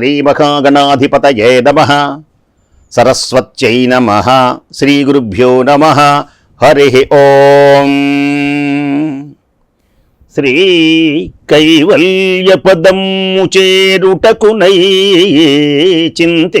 శ్రీమహాగణాధిపతయే నమ. సరస్వత్యై నమ. శ్రీగురుభ్యో నమ. హరి ఓం. శ్రీ కైవల్యపదము చేరుటకునై చింతించెదన్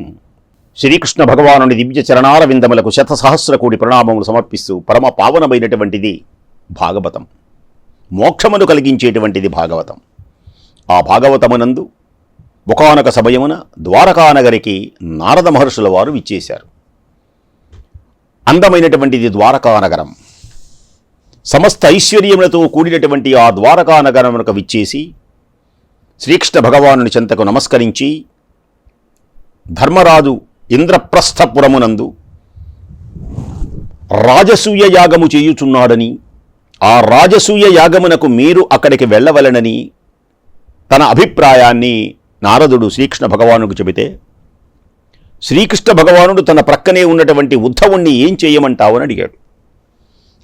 శ్రీకృష్ణ భగవానుని దివ్య చరణార విందములకు శతసహస్ర కోటి ప్రణామములు సమర్పిస్తూ పరమ పావనమైనటువంటిది భాగవతం. మోక్షమును కలిగించేటువంటిది భాగవతం. ఆ భాగవతమునందు ఒకనొక సమయమున ద్వారకానగరికి నారద మహర్షుల వారు విచ్చేశారు. అందమైనటువంటిది ద్వారకానగరం. సమస్త ఐశ్వర్యములతో కూడినటువంటి ఆ ద్వారకానగరమునకు విచ్చేసి శ్రీకృష్ణ భగవానుని చెంతకు నమస్కరించి ధర్మరాజు ఇంద్రప్రస్థపురమునందు రాజసూయ యాగము చేయుచున్నాడని ఆ రాజసూయ యాగమునకు మీరు అక్కడికి వెళ్ళవలనని తన అభిప్రాయాన్ని నారదుడు శ్రీకృష్ణ భగవానుకు చెబితే శ్రీకృష్ణ భగవానుడు తన ప్రక్కనే ఉన్నటువంటి ఉద్ధవుణ్ణి ఏం చేయమంటావని అడిగాడు.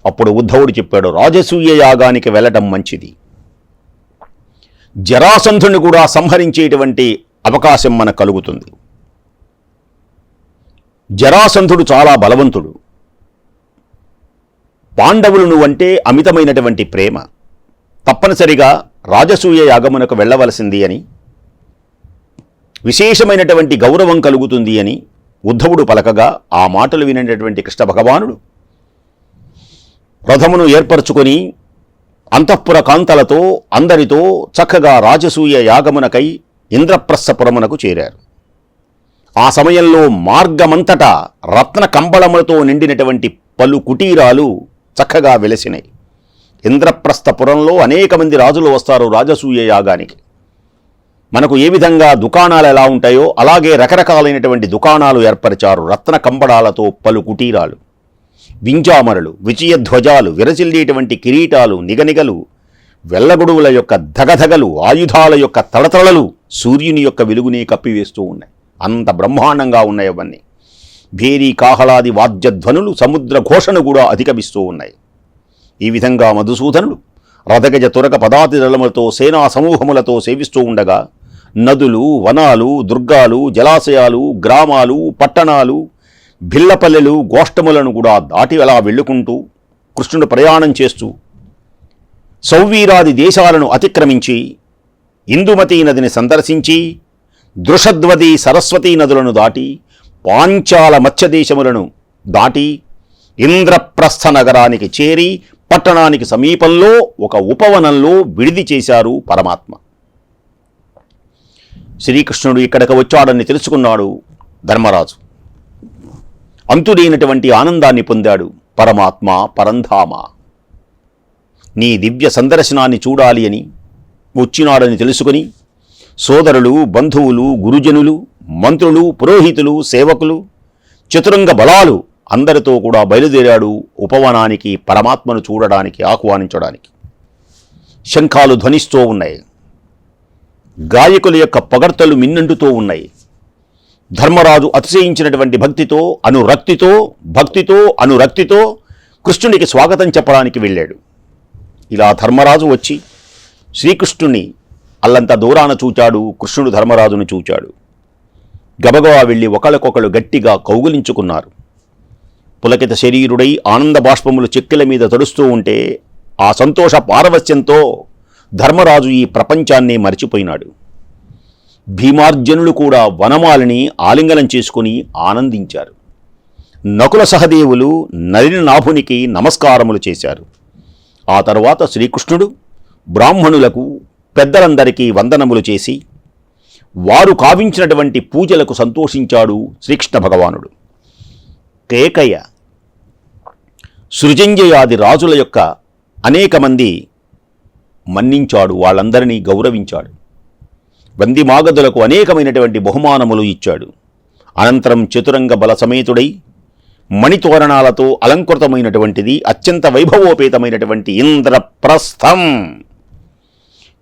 అప్పుడు ఉద్ధవుడు చెప్పాడు రాజసూయ యాగానికి వెళ్ళటం మంచిది. జరాసంధుని కూడా సంహరించేటువంటి అవకాశం మనకు కలుగుతుంది. జరాసంధుడు చాలా బలవంతుడు. పాండవులను అంటే అమితమైనటువంటి ప్రేమ. తప్పనిసరిగా రాజసూయ యాగమునకు వెళ్ళవలసింది అని విశేషమైనటువంటి గౌరవం కలుగుతుంది అని ఉద్ధవుడు పలకగా ఆ మాటలు వినేటటువంటి కృష్ణ భగవానుడు. రథమును ఏర్పరచుకొని అంతఃపుర కాంతలతో అందరితో చక్కగా రాజసూయ యాగమునకై ఇంద్రప్రస్థపురమునకు చేరారు. ఆ సమయంలో మార్గమంతటా రత్న కంబళములతో నిండినటువంటి పలు కుటీరాలు చక్కగా వెలసినాయి. ఇంద్రప్రస్థపురంలో అనేక మంది రాజులు వస్తారు రాజసూయ యాగానికి. మనకు ఏ విధంగా దుకాణాలు ఎలా ఉంటాయో అలాగే రకరకాలైనటువంటి దుకాణాలు ఏర్పరిచారు రత్న కంబడాలతో పలు కుటీరాలు. వింజామరలు విజయధ్వజాలు విరచిల్లేటువంటి కిరీటాలు నిగనిగలు వెల్లగొడువుల యొక్క ధగధగలు ఆయుధాల యొక్క తడతడలు సూర్యుని యొక్క వెలుగుని కప్పివేస్తూ ఉన్నాయి. అంత బ్రహ్మాండంగా ఉన్నాయి అవన్నీ. భేరీ కాహలాది వాద్యధ్వనులు సముద్ర ఘోషను కూడా అధిగమిస్తూ ఉన్నాయి. ఈ విధంగా మధుసూదనుడు రథగజ తురక పదాతిదళములతో సేనా సమూహములతో సేవిస్తూ ఉండగా నదులు వనాలు దుర్గాలు జలాశయాలు గ్రామాలు పట్టణాలు భిల్లపల్లెలు గోష్టములను కూడా దాటి అలా వెళ్ళుకుంటూ కృష్ణుడు ప్రయాణం చేస్తూ సౌవీరాది దేశాలను అతిక్రమించి ఇందుమతీ నదిని సందర్శించి దృషద్వది సరస్వతీ నదులను దాటి పాంచాల మత్స్యదేశములను దాటి ఇంద్రప్రస్థ నగరానికి చేరి పట్టణానికి సమీపంలో ఒక ఉపవనంలో విడిది చేశారు పరమాత్మ. శ్రీకృష్ణుడు ఇక్కడికి వచ్చాడని తెలుసుకున్నాడు ధర్మరాజు. అంతులేనటువంటి ఆనందాన్ని పొందాడు పరమాత్మ పరంధామ. నీ దివ్య సందర్శనాన్ని చూడాలి అని వచ్చినాడని తెలుసుకుని సోదరులు బంధువులు గురుజనులు మంత్రులు పురోహితులు సేవకులు చతురంగ బలాలు అందరితో కూడా బయలుదేరాడు ఉపవనానికి పరమాత్మను చూడడానికి ఆహ్వానించడానికి. శంఖాలు ధ్వనిస్తూ ఉన్నాయి. గాయకుల యొక్క పగర్తలు మిన్నంటుతూ ఉన్నాయి. ధర్మరాజు అతిశయించినటువంటి భక్తితో అనురక్తితో భక్తితో అనురక్తితో కృష్ణునికి స్వాగతం చెప్పడానికి వెళ్ళాడు. ఇలా ధర్మరాజు వచ్చి శ్రీకృష్ణుని అల్లంత దూరాన చూచాడు కృష్ణుడు ధర్మరాజును చూచాడు. గబగబా వెళ్ళి ఒకళ్ళకొకళ్ళు గట్టిగా కౌగులించుకున్నారు. పులకిత శరీరుడై ఆనంద బాష్పములు చెక్కిల మీద తడుస్తూ ఉంటే ఆ సంతోష పారవస్యంతో ధర్మరాజు ఈ ప్రపంచాన్ని మరిచిపోయినాడు. భీమార్జనులు కూడా వనమాలిని ఆలింగనం చేసుకుని ఆనందించారు. నకుల సహదేవులు నలిన నాభునికి నమస్కారములు చేశారు. ఆ తరువాత శ్రీకృష్ణుడు బ్రాహ్మణులకు పెద్దలందరికీ వందనములు చేసి వారు కావించినటువంటి పూజలకు సంతోషించాడు శ్రీకృష్ణ భగవానుడు. కేకయ్య సృజంజయాది రాజుల యొక్క అనేక మంది మన్నించాడు వాళ్ళందరినీ గౌరవించాడు. వంది మాగదులకు అనేకమైనటువంటి బహుమానములు ఇచ్చాడు. అనంతరం చతురంగ బల సమేతుడై మణితోరణాలతో అలంకృతమైనటువంటిది అత్యంత వైభవోపేతమైనటువంటి ఇంద్రప్రస్థం.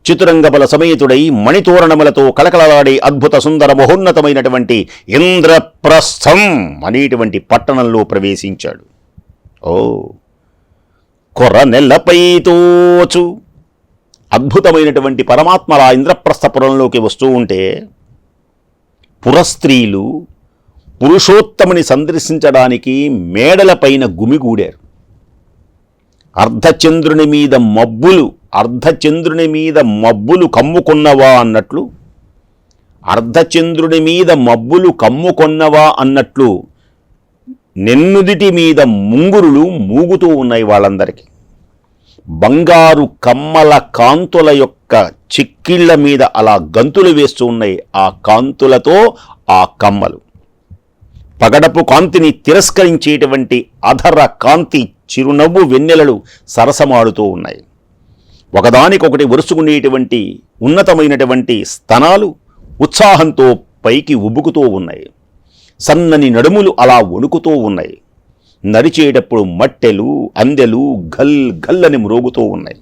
చితురంగబల సమేతుడై మణితోరణములతో కలకలలాడే అద్భుత సుందర మహోన్నతమైనటువంటి ఇంద్రప్రస్థం అనేటువంటి పట్టణంలో ప్రవేశించాడు. ఓ కొర్ర నెల్లపై తోచు అద్భుతమైనటువంటి పరమాత్మల ఇంద్రప్రస్థపురంలోకి వస్తూ ఉంటే పురస్త్రీలు పురుషోత్తముని సందర్శించడానికి మేడలపైన గుమిగూడారు. అర్ధచంద్రుని మీద మబ్బులు అర్ధచంద్రుని మీద మబ్బులు కమ్ముకున్నవా అన్నట్లు అర్ధచంద్రుని మీద మబ్బులు కమ్ముకొన్నవా అన్నట్లు నిన్నుదిటి మీద ముంగురులు మూగుతూ ఉన్నాయి వాళ్ళందరికీ. బంగారు కమ్మల కాంతుల యొక్క చిక్కిళ్ళ మీద అలా గంతులు వేస్తూ ఉన్నాయి ఆ కాంతులతో ఆ కమ్మలు. పగడపు కాంతిని తిరస్కరించేటువంటి అధర కాంతి చిరునవ్వు వెన్నెలలు సరసమాడుతూ ఉన్నాయి. ఒకదానికొకటి ఒరుసుకునేటువంటి ఉన్నతమైనటువంటి స్తనాలు ఉత్సాహంతో పైకి ఉబుకుతూ ఉన్నాయి. సన్నని నడుములు అలా వణుకుతూ ఉన్నాయి. నడిచేటప్పుడు మట్టెలు అందెలు గల్ గల్లని మ్రోగుతూ ఉన్నాయి.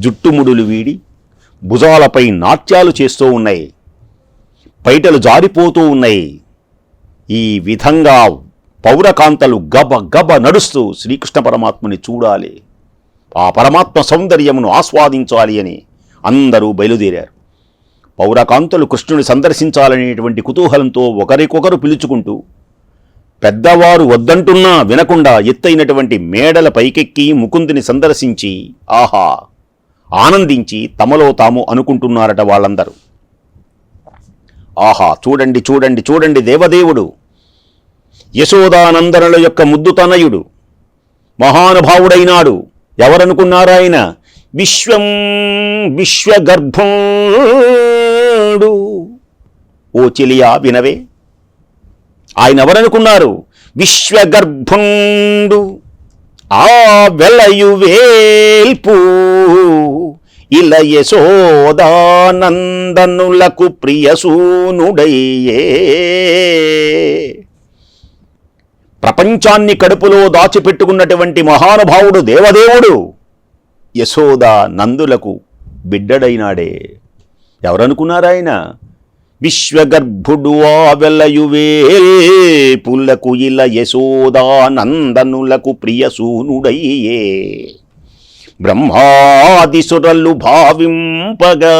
జుట్టుముడులు వీడి భుజాలపై నాట్యాలు చేస్తూ ఉన్నాయి. పైటలు జారిపోతూ ఉన్నాయి. ఈ విధంగా పౌరకాంతలు గబ గబ నడుస్తూ శ్రీకృష్ణ పరమాత్మని చూడాలి. ఆ పరమాత్మ సౌందర్యమును ఆస్వాదించాలి అని అందరూ బయలుదేరారు. పౌరకాంతులు కృష్ణుని సందర్శించాలనేటువంటి కుతూహలంతో ఒకరికొకరు పిలుచుకుంటూ పెద్దవారు వద్దంటున్నా వినకుండా ఎత్తైనటువంటి మేడల పైకెక్కి ముకుందుని సందర్శించి ఆహా! ఆనందించి తమలో తాము అనుకుంటున్నారట వాళ్ళందరూ. ఆహా! చూడండి చూడండి చూడండి దేవదేవుడు. యశోదానందనుల యొక్క ముద్దు తనయుడు. మహానుభావుడైనాడు. ఎవరనుకున్నారాయన విశ్వం విశ్వగర్భుడు. ఓ చెలియా వినవే. ఆయన ఎవరనుకున్నారు? విశ్వగర్భుండు. ఆ వెలయు వేల్పు ఇల యశోదానందనులకు ప్రియసూనుడయ్యే ప్రపంచాన్ని కడుపులో దాచిపెట్టుకున్నటువంటి మహానుభావుడు దేవదేవుడు యశోద నందులకు బిడ్డడైనాడే. ఎవరనుకున్నారాయన విశ్వగర్భుడు ఆ వెల్లయువేల్పులకు ఇల యశోదానందనులకు ప్రియసూనుడయ్యే బ్రహ్మాదిసురలు భావింపగా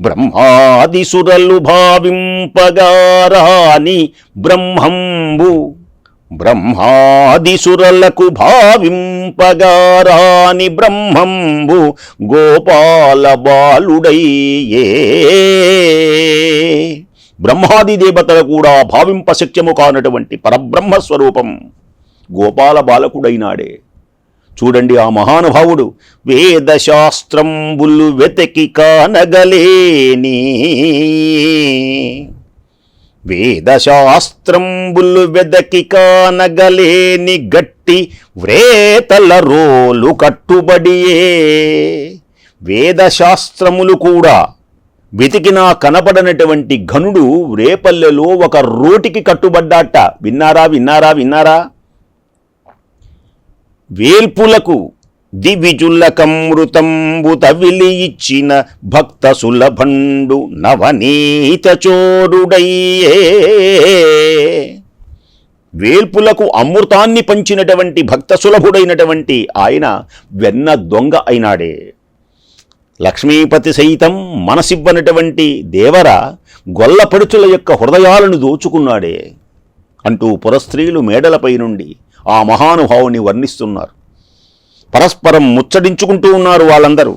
బ్రహ్మాదిసురలు భావింపగారాని బ్రహ్మంబు. బ్రహ్మాదిసురలకు భావింపగారాని బ్రహ్మంబు గోపాల బాలుడయ్యే బ్రహ్మాది దేవతలు కూడా భావింప కానటువంటి పరబ్రహ్మ స్వరూపం గోపాల బాలకుడైనాడే. చూడండి ఆ మహానుభావుడు. వేదశాస్త్రంబులు వెతకి కానగలేని. వేదశాస్త్రంబులు వెదకి కానగలేని గట్టి వ్రేతల రోలు కట్టుబడియే. వేదశాస్త్రములు కూడా వెతికినా కనపడనటువంటి ఘనుడు రేపల్లెలో ఒక రోటికి కట్టుబడ్డాట. విన్నారా విన్నారా విన్నారా? వేల్పులకు దివిజుల్లకమృతంబుత తవిలి ఇచ్చిన భక్త సులభండు నవనీత చోరుడయ్యే వేల్పులకు అమృతాన్ని పంచినటువంటి భక్త సులభుడైనటువంటి ఆయన వెన్న దొంగ అయినాడే. లక్ష్మీపతి సైతం మనసివ్వనటువంటి దేవర గొల్లపడుచుల యొక్క హృదయాలను దోచుకున్నాడే. అంటూ పురస్త్రీలు మేడలపై నుండి ఆ మహానుభావుని వర్ణిస్తున్నారు. పరస్పరం ముచ్చడించుకుంటూ ఉన్నారు వాళ్ళందరూ.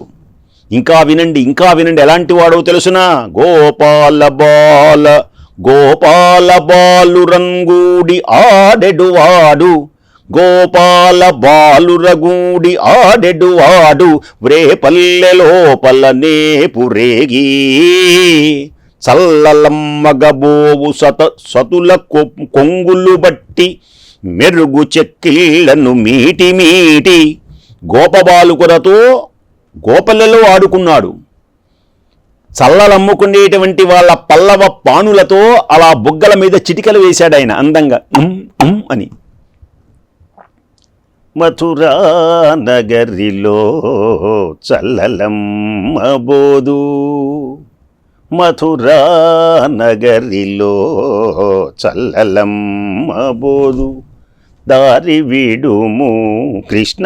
ఇంకా వినండి ఇంకా వినండి ఎలాంటి వాడో తెలుసునా? గోపాల బాల గోపాల బాలు రంగూడి ఆడెడువాడు. గోపాల బాలురగూడి ఆడెడువాడు వ్రేపల్లె లోపల నేపురేగి చల్లలమ్మగబోవు సత సతుల కొంగులు బట్టి మెరుగు చెక్కిళ్ళను మీటి మీటి గోపబాలుకులతో గోపలలో ఆడుకున్నాడు. చల్లలమ్ముకునేటువంటి వాళ్ళ పల్లవ పానులతో అలా బుగ్గల మీద చిటికలు వేశాడు ఆయన అందంగా. అని మథురా నగరిలో చల్లలమ్మ మథురా నగరిలో చల్లలమ్మ దారి విడుము కృష్ణ.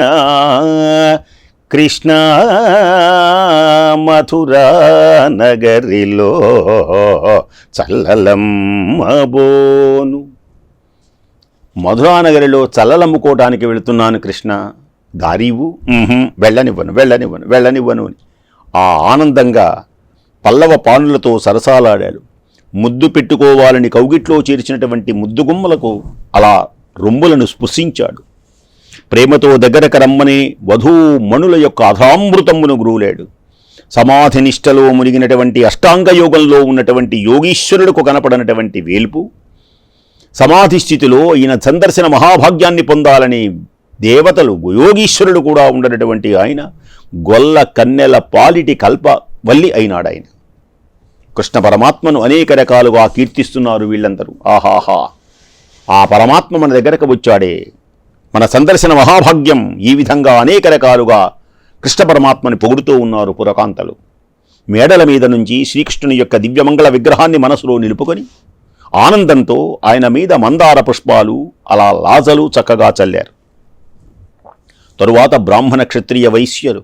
కృష్ణ మథురా నగరిలో చల్లలమ్మ మధురానగరిలో చల్లలమ్ముకోవటానికి వెళుతున్నాను కృష్ణ. దారివు వెళ్ళనివ్వను వెళ్ళనివ్వను వెళ్ళనివ్వను అని. ఆ ఆనందంగా పల్లవ పానులతో సరసాలాడాడు. ముద్దు పెట్టుకోవాలని కౌగిట్లో చేర్చినటువంటి ముద్దుగుమ్మలకు అలా రొమ్ములను స్పృశించాడు. ప్రేమతో దగ్గరకు రమ్మని వధూమణుల యొక్క అధామృతమును గ్రూలాడు. సమాధి నిష్టలో మునిగినటువంటి అష్టాంగ యోగంలో ఉన్నటువంటి యోగీశ్వరుడుకు కనపడనటువంటి వేల్పు సమాధి స్థితిలో ఈయన సందర్శన మహాభాగ్యాన్ని పొందాలని దేవతలు యోగీశ్వరుడు కూడా ఉండనటువంటి ఆయన గొల్ల కన్నెల పాలిటి కల్ప వల్లి అయినాడు ఆయన కృష్ణ పరమాత్మను అనేక రకాలుగా కీర్తిస్తున్నారు వీళ్ళందరూ. ఆహాహా! ఆ పరమాత్మ మన దగ్గరకు వచ్చాడే. మన సందర్శన మహాభాగ్యం ఈ విధంగా అనేక రకాలుగా కృష్ణ పరమాత్మని పొగుడుతూ ఉన్నారు పురకాంతలు. మేడల మీద నుంచి శ్రీకృష్ణుని యొక్క దివ్యమంగళ విగ్రహాన్ని మనసులో నిలుపుకొని ఆనందంతో ఆయన మీద మందార పుష్పాలు అలా లాజలు చక్కగా చల్లారు. తరువాత బ్రాహ్మణ క్షత్రియ వైశ్యులు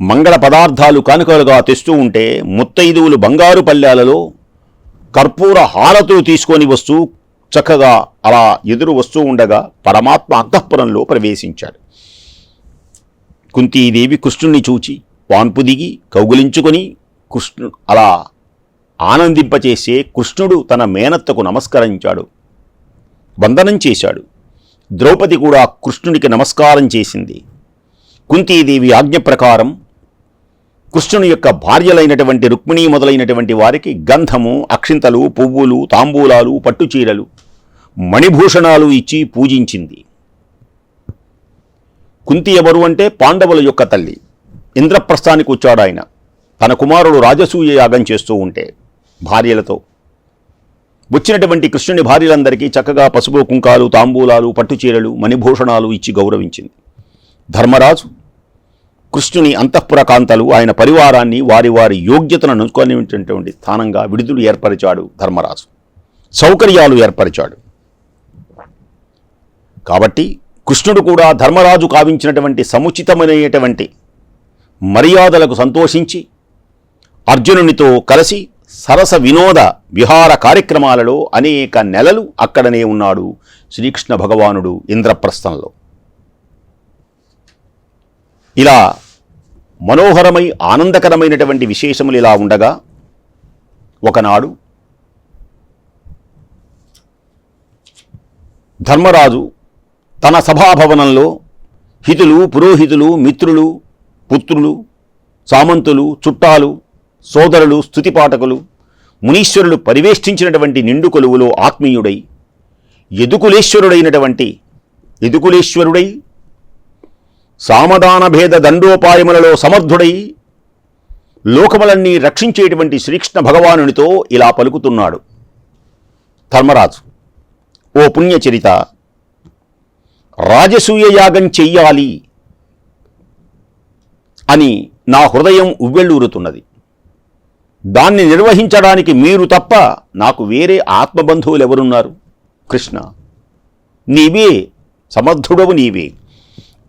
మంగళ పదార్థాలు కానుకలుగా తెస్తూ ఉంటే ముత్తైదువులు బంగారు పల్లెలలో కర్పూర హారతులు తీసుకొని వస్తూ చక్కగా అలా ఎదురు వస్తూ ఉండగా పరమాత్మ అంతఃపురంలో ప్రవేశించాడు. కుంతీదేవి కృష్ణుణ్ణి చూచి వాన్పు దిగి కౌగులించుకొని కృష్ణు అలా ఆనందింపచేసే కృష్ణుడు తన మేనత్తకు నమస్కరించాడు. వందనం చేశాడు. ద్రౌపది కూడా కృష్ణునికి నమస్కారం చేసింది. కుంతీదేవి ఆజ్ఞ ప్రకారం కృష్ణుని యొక్క భార్యలైనటువంటి రుక్మిణి మొదలైనటువంటి వారికి గంధము అక్షింతలు పువ్వులు తాంబూలాలు పట్టుచీరలు మణిభూషణాలు ఇచ్చి పూజించింది. కుంతి ఎవరు అంటే పాండవుల యొక్క తల్లి. ఇంద్రప్రస్థానికి వచ్చాడు ఆయన. తన కుమారుడు రాజసూయ యాగం చేస్తూ ఉంటే భార్యలతో. వచ్చినటువంటి కృష్ణుని భార్యలందరికీ చక్కగా పసుపు కుంకాలు తాంబూలాలు పట్టుచీరలు మణిభూషణాలు ఇచ్చి గౌరవించింది. ధర్మరాజు కృష్ణుని అంతఃపుర కాంతలు ఆయన పరివారాన్ని వారి వారి యోగ్యతను అనుకునేటువంటి స్థానంగా విడుదలు ఏర్పరిచాడు ధర్మరాజు. సౌకర్యాలు ఏర్పరిచాడు. కాబట్టి కృష్ణుడు కూడా ధర్మరాజు కావించినటువంటి సముచితమైనటువంటి మర్యాదలకు సంతోషించి అర్జునునితో కలిసి సరస వినోద విహార కార్యక్రమాలలో అనేక నెలలు అక్కడనే ఉన్నాడు శ్రీకృష్ణ భగవానుడు ఇంద్రప్రస్థంలో. ఇలా మనోహరమై ఆనందకరమైనటువంటి విశేషములు ఇలా ఉండగా ఒకనాడు ధర్మరాజు తన సభాభవనంలో హితులు పురోహితులు మిత్రులు పుత్రులు సామంతులు చుట్టాలు సోదరులు స్థుతిపాఠకులు మునీశ్వరులు పరివేష్టించినటువంటి నిండు కొలువులో ఆత్మీయుడై ఎదుకులేశ్వరుడైనటువంటి ఎదుకులేశ్వరుడై సామదాన భేద దండోపాయములలో సమర్థుడై లోకములన్నీ రక్షించేటువంటి శ్రీకృష్ణ భగవానునితో ఇలా పలుకుతున్నాడు. ధర్మరాజు ఓ పుణ్యచరిత రాజసూయ యాగం చెయ్యాలి అని నా హృదయం ఉవ్వెళ్ళూరుతున్నది. దాన్ని నిర్వహించడానికి మీరు తప్ప నాకు వేరే ఆత్మబంధువులు ఎవరున్నారు కృష్ణ నీవే సమర్థుడవు నీవే.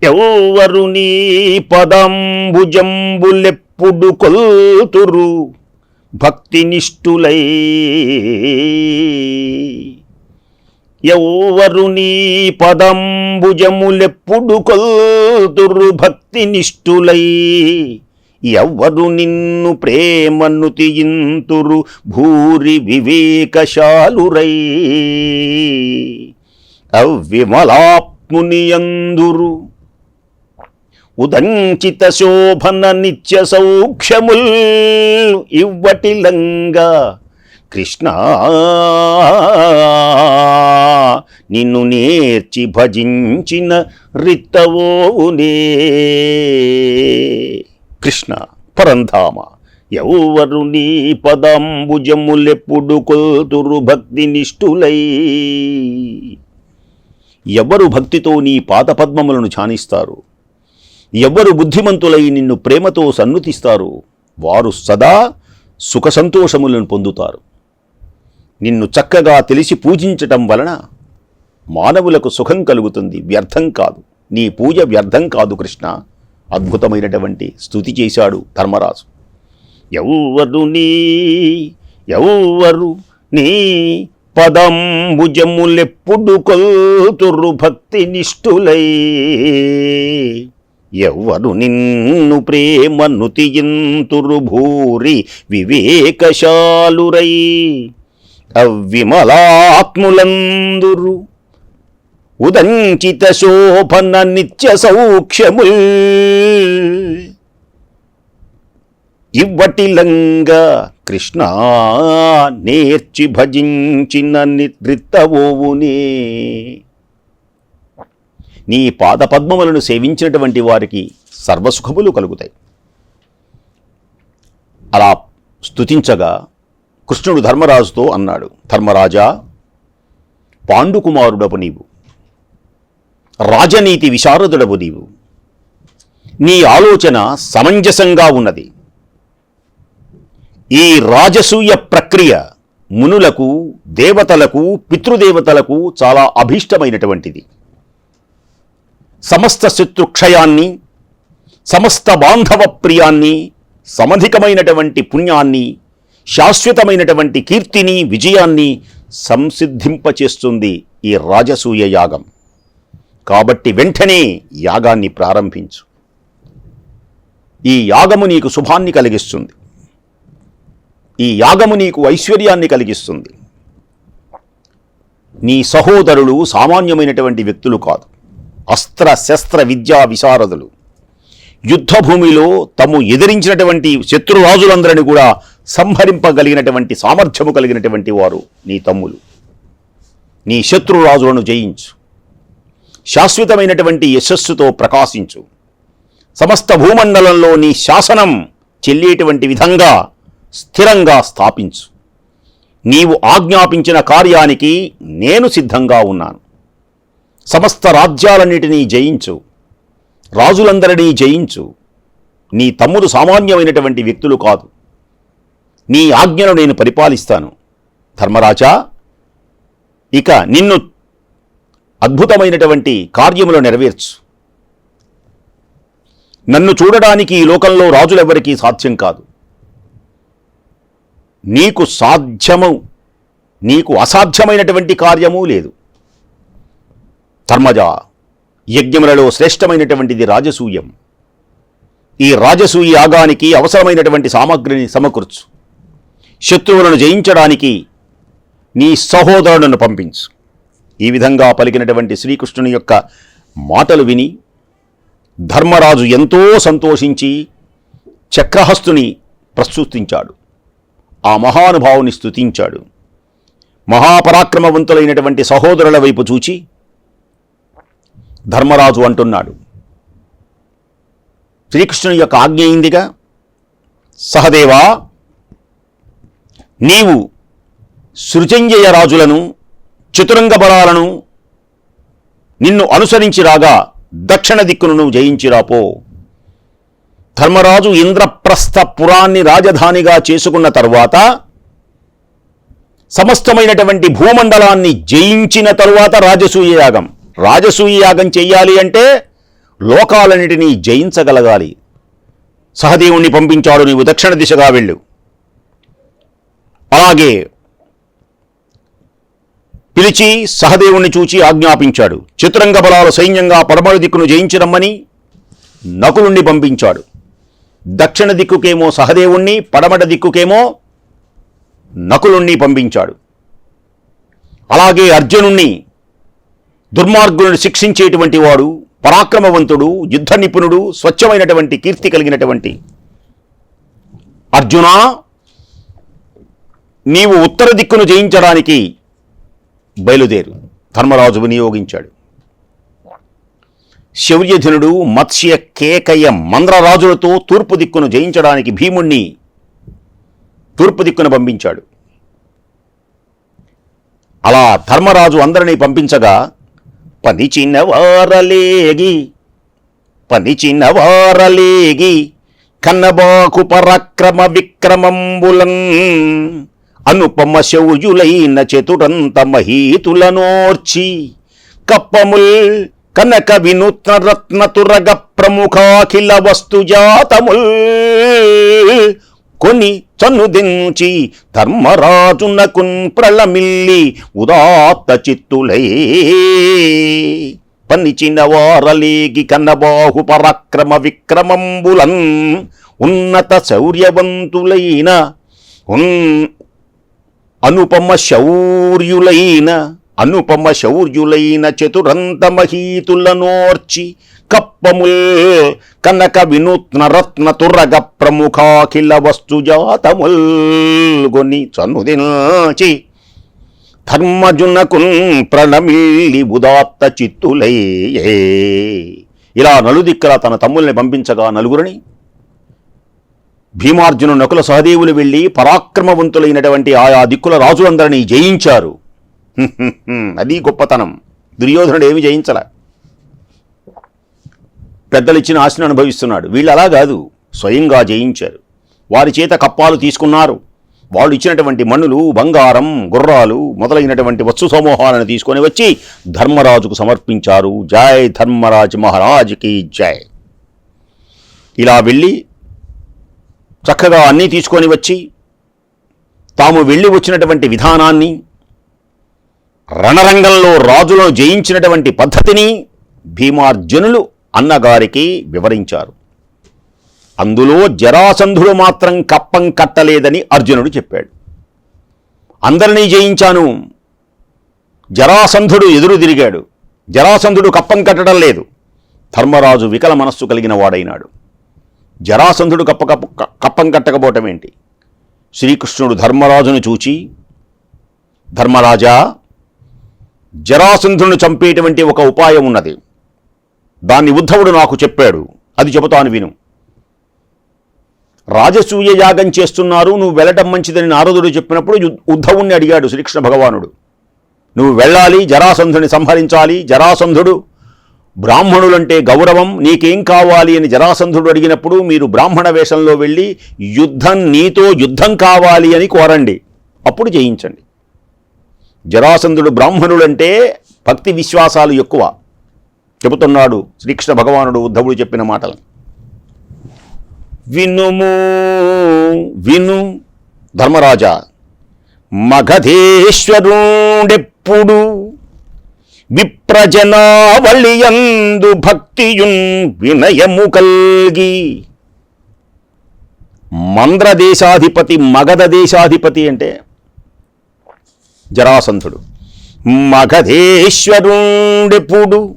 ఎవ్వరు నీ పదంబుజంబులెప్పుడు కొల్తురు? భక్తినిష్ఠులై ఎవ్వరు నీ పదంబుజములెప్పుడు కొల్తురు? భక్తినిష్ఠులై ఎవ్వరు నిన్ను ప్రేమను తీయింతురు? భూరి వివేకశాలురై అవ్విమలాప్మునియందురు ఉదంచిత శోభన నిత్య సౌఖ్యముల్ ఇవ్వటిలంగా కృష్ణ నిన్ను నేర్చి భజించిన రిత్తవోనే కృష్ణ పరంధామ ఎవరు నీ పదంబుజములెప్పుడు కొల్తురు భక్తి నిష్ఠులై? ఎవరు భక్తితో నీ పాదపద్మములను ఛానిస్తారు? ఎవరు బుద్ధిమంతులై నిన్ను ప్రేమతో సన్నుతిస్తారు. వారు సదా సుఖ సంతోషములను పొందుతారు. నిన్ను చక్కగా తెలిసి పూజించటం వలన మానవులకు సుఖం కలుగుతుంది. వ్యర్థం కాదు. నీ పూజ వ్యర్థం కాదు కృష్ణ. అద్భుతమైనటువంటి స్థుతి చేశాడు ధర్మరాజు. ఎవ్వరు నీ ఎవ్వరు నీ పదం భుజములెప్పుడు కొల్తురు భక్తి నిష్ఠులై ఎవ్వరు నిన్ను ప్రేమ నుతియింతురు భూరి వివేకశాలురై. అవిమలాత్ములందురు ఉదంచిత శోభన నిత్య సౌఖ్యముల్. ఇవ్వటిలంగా కృష్ణ నేర్చి భజించిన నిద్రిత్తవోవునే నీ పాదపద్మములను సేవించినటువంటి వారికి సర్వసుఖములు కలుగుతాయి. అలా స్తుతించగా కృష్ణుడు ధర్మరాజుతో అన్నాడు ధర్మరాజా పాండుకుమారుడపు నీవు రాజనీతి విశారదుడపు నీవు. నీ ఆలోచన సమంజసంగా ఉన్నది. ఈ రాజసూయ ప్రక్రియ మునులకు దేవతలకు పితృదేవతలకు చాలా అభీష్టమైనటువంటిది. సమస్త శత్రుక్షయాన్ని సమస్త బాంధవ ప్రియాన్ని సమధికమైనటువంటి పుణ్యాన్ని శాశ్వతమైనటువంటి కీర్తిని విజయాన్ని సంసిద్ధింపచేస్తుంది ఈ రాజసూయ యాగం. కాబట్టి వెంటనే యాగాన్ని ప్రారంభించు. ఈ యాగము నీకు శుభాన్ని కలిగిస్తుంది. ఈ యాగము నీకు ఐశ్వర్యాన్ని కలిగిస్తుంది. నీ సహోదరులు సామాన్యమైనటువంటి వ్యక్తులు కాదు. అస్త్ర శస్త్ర విద్యా విశారదులు. యుద్ధభూమిలో తము ఎదిరించినటువంటి శత్రురాజులందరినీ కూడా సంహరింపగలిగినటువంటి సామర్థ్యము కలిగినటువంటి వారు నీ తమ్ములు. నీ శత్రురాజులను జయించు. శాశ్వతమైనటువంటి యశస్సుతో ప్రకాశించు. సమస్త భూమండలంలో నీ శాసనం చెల్లేటువంటి విధంగా స్థిరంగా స్థాపించు. నీవు ఆజ్ఞాపించిన కార్యానికి నేను సిద్ధంగా ఉన్నాను. సమస్త రాజ్యాలన్నిటినీ జయించు. రాజులందరినీ జయించు. నీ తమ్ముడు సామాన్యమైనటువంటి వ్యక్తులు కాదు. నీ ఆజ్ఞను నేను పరిపాలిస్తాను. ధర్మరాజా ఇక నిన్ను అద్భుతమైనటువంటి కార్యములు నెరవేర్చు. నన్ను చూడడానికి ఈ లోకంలో రాజులెవరికీ సాధ్యం కాదు. నీకు సాధ్యము నీకు అసాధ్యమైనటువంటి కార్యము లేదు. ధర్మజ యజ్ఞములలో శ్రేష్టమైనటువంటిది రాజసూయం. ఈ రాజసూయ యాగానికి అవసరమైనటువంటి సామగ్రిని సమకూర్చు. శత్రువులను జయించడానికి నీ సహోదరులను పంపించు. ఈ విధంగా పలికినటువంటి శ్రీకృష్ణుని యొక్క మాటలు విని ధర్మరాజు ఎంతో సంతోషించి చక్రహస్తుని ప్రస్తుతించాడు ఆ మహానుభావుని స్తుతించాడు. మహాపరాక్రమవంతులైనటువంటి సహోదరుల వైపు చూచి ధర్మరాజు అంటున్నాడు. శ్రీకృష్ణుని యొక్క ఆజ్ఞ అయిందిగా సహదేవా నీవు సృజంజయ రాజులను చతురంగ బలాలను నిన్ను అనుసరించి రాగా దక్షిణ దిక్కును నువ్వు జయించిరాపో ధర్మరాజు ఇంద్రప్రస్థ పురాన్ని రాజధానిగా చేసుకున్న తరువాత సమస్తమైనటువంటి భూమండలాన్ని జయించిన తరువాత రాజసూయ యాగం రాజసూయ యాగం చెయ్యాలి అంటే లోకాలన్నిటినీ జయించగలగాలి. సహదేవుణ్ణి పంపించాడు నీవు దక్షిణ దిశగా వెళ్ళు. అలాగే పిలిచి సహదేవుణ్ణి చూచి ఆజ్ఞాపించాడు. చిత్రంగ బలాలు సైన్యంగా పడమడు దిక్కును జయించరమ్మని నకులుణ్ణి పంపించాడు. దక్షిణ దిక్కుకేమో సహదేవుణ్ణి పడమట దిక్కుకేమో నకులుణ్ణి పంపించాడు. అలాగే అర్జునుణ్ణి దుర్మార్గులను శిక్షించేటువంటి వాడు పరాక్రమవంతుడు యుద్ధ నిపుణుడు స్వచ్ఛమైనటువంటి కీర్తి కలిగినటువంటి. అర్జున నీవు ఉత్తర దిక్కును జయించడానికి బయలుదేరు. ధర్మరాజు వినియోగించాడు. శౌర్యధనుడు మత్స్య కేకయ్య మంద్రరాజులతో తూర్పు దిక్కును జయించడానికి భీముణ్ణి తూర్పు దిక్కున పంపించాడు. అలా ధర్మరాజు అందరినీ పంపించగా పనిచిన వారలేగి పనిచిన వారలేగి కన్నబాకు పరాక్రమ విక్రమంబులన్ అనుపమ శౌయులైన చతురంత మహీతులనోర్చి కప్పముల్ కనక వినూత్న రత్న తురగ ప్రముఖాఖిల వస్తుజాతముల్ కొని చన్నుదించి ధర్మరాజునకున్ ప్రళమిల్లి ఉదాత్త చిత్తులై. పనిచిన వారలేగి కన్నబాహు పరాక్రమ విక్రమంబులన్ ఉన్నత శౌర్యవంతులైన అనుపమ శౌర్యులైన అనుపమ శౌర్యులైన చతురంతమహీతులనోర్చి కప్పముల్ కనక వినూత్న రత్న తురగ ప్రముఖాఖిల వస్తుజాతముల్ గొని చనుదిల్చి ధర్మజునకున్ ప్రణమిల్లి ఉదాత్త చిత్తులయ్యే. ఇలా నలుదిక్కల తన తమ్ముల్ని పంపించగా నలుగురిని భీమార్జును నకుల సహదేవులు వెళ్ళి పరాక్రమవంతులైనటువంటి ఆయా దిక్కుల రాజులందరినీ జయించారు. అది గొప్పతనం. దుర్యోధనుడు ఏమి పెద్దలు పెద్దలిచ్చిన ఆశను అనుభవిస్తున్నాడు. వీళ్ళు అలా కాదు. స్వయంగా జయించారు. వారి చేత కప్పాలు తీసుకున్నారు. వాళ్ళు ఇచ్చినటువంటి మన్నులు బంగారం గుర్రాలు మొదలైనటువంటి వస్తు సమూహాలను తీసుకొని వచ్చి ధర్మరాజుకు సమర్పించారు. జై ధర్మరాజ్ మహారాజ్కి జై. ఇలా వెళ్ళి చక్కగా అన్నీ తీసుకొని వచ్చి తాము వెళ్ళి వచ్చినటువంటి విధానాన్ని రణరంగంలో రాజులను జయించినటువంటి పద్ధతిని భీమార్జునులు అన్నగారికి వివరించారు. అందులో జరాసంధుడు మాత్రం కప్పం కట్టలేదని అర్జునుడు చెప్పాడు. అందరినీ జయించాను. జరాసంధుడు ఎదురు తిరిగాడు. జరాసంధుడు కప్పం కట్టడం లేదు. ధర్మరాజు వికల మనస్సు కలిగిన వాడైనాడు. జరాసంధుడు కప్ప కప్ప కప్పం కట్టకపోవటం ఏంటి శ్రీకృష్ణుడు ధర్మరాజును చూచి ధర్మరాజా జరాసంధులను చంపేటువంటి ఒక ఉపాయం ఉన్నది. దాన్ని ఉద్ధవుడు నాకు చెప్పాడు. అది చెబుతాను విను. రాజసూయ యాగం చేస్తున్నారు. నువ్వు వెళ్ళటం మంచిదని నారదుడు చెప్పినప్పుడు ఉద్ధవుణ్ణి అడిగాడు శ్రీకృష్ణ భగవానుడు. నువ్వు వెళ్ళాలి జరాసంధుని సంహరించాలి. జరాసంధుడు బ్రాహ్మణులంటే గౌరవం నీకేం కావాలి అని జరాసంధుడు అడిగినప్పుడు మీరు బ్రాహ్మణ వేషంలో వెళ్ళి యుద్ధం నీతో యుద్ధం కావాలి అని కోరండి. అప్పుడు జయించండి. జరాసంధుడు బ్రాహ్మణుడంటే భక్తి విశ్వాసాలు ఎక్కువ. చెబుతున్నాడు శ్రీకృష్ణ భగవానుడు ఉద్ధవుడు చెప్పిన మాటలు. వినుము విను ధర్మరాజా మగధేశ్వరుడెప్పుడు విప్రజనావళియందు భక్తియున్ వినయము కల్గి? మంద్ర దేశాధిపతి మగధ దేశాధిపతి అంటే జరాసంధుడు. మగధేశ్వరుండెప్పుడు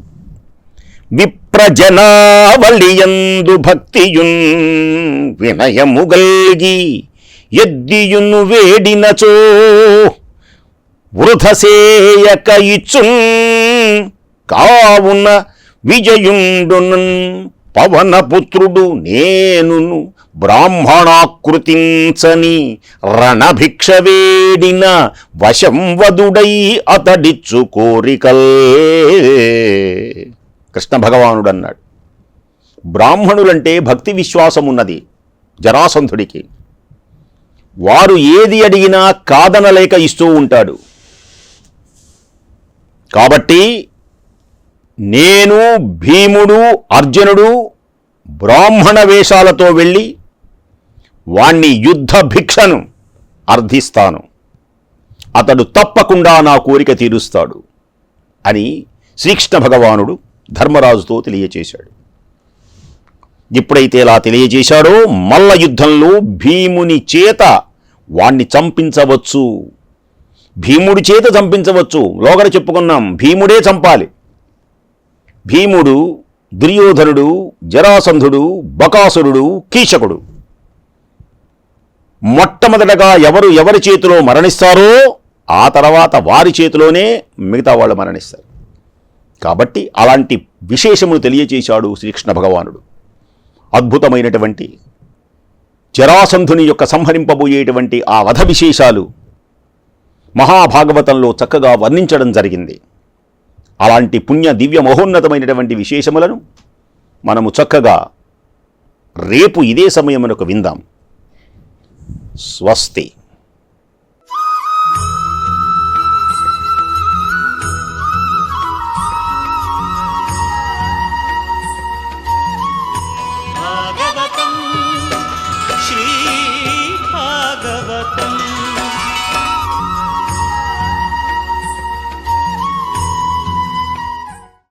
విప్రజనావళియందు భక్తియున్ వినయముగల్గి ఎద్దియును వేడినచో వృధసేయక ఇచ్చున్ కావున విజయుండునన్ పవనపుత్రుడు నేనును. బ్రాహ్మణాకృతించని రణభిక్ష వేడిన వశంవదుడై అతడిచ్చు కోరికల్. కృష్ణ భగవానుడు అన్నాడు బ్రాహ్మణులంటే భక్తి విశ్వాసం ఉన్నది జరాసంధుడికి. వారు ఏది అడిగినా కాదనలేక ఇస్తూ ఉంటాడు. కాబట్టి నేను భీముడు అర్జునుడు బ్రాహ్మణ వేషాలతో వెళ్ళి వాణ్ణి యుద్ధ భిక్షను అర్థిస్తాను. అతడు తప్పకుండా నా కోరిక తీరుస్తాడు అని శ్రీకృష్ణ భగవానుడు ధర్మరాజుతో తెలియచేశాడు. ఎప్పుడైతే ఇలా తెలియజేశాడో మల్ల యుద్ధంలో భీముని చేత వాణ్ణి చంపించవచ్చు. భీముడి చేత చంపించవచ్చు. లోగడ చెప్పుకున్నాం భీముడే చంపాలి. భీముడు దుర్యోధనుడు జరాసంధుడు బకాసురుడు కీచకుడు. మొట్టమొదటగా ఎవరు ఎవరి చేతిలో మరణిస్తారో ఆ తర్వాత వారి చేతిలోనే మిగతా వాళ్ళు మరణిస్తారు. కాబట్టి అలాంటి విశేషమును తెలియచేశాడు శ్రీకృష్ణ భగవానుడు. అద్భుతమైనటువంటి జరాసంధుని యొక్క సంహరింపబోయేటువంటి ఆ వధ విశేషాలు మహాభాగవతంలో చక్కగా వర్ణించడం జరిగింది. అలాంటి పుణ్య దివ్య మహోన్నతమైనటువంటి విశేషములను మనము చక్కగా రేపు ఇదే సమయమునకు విందాం. స్వస్తి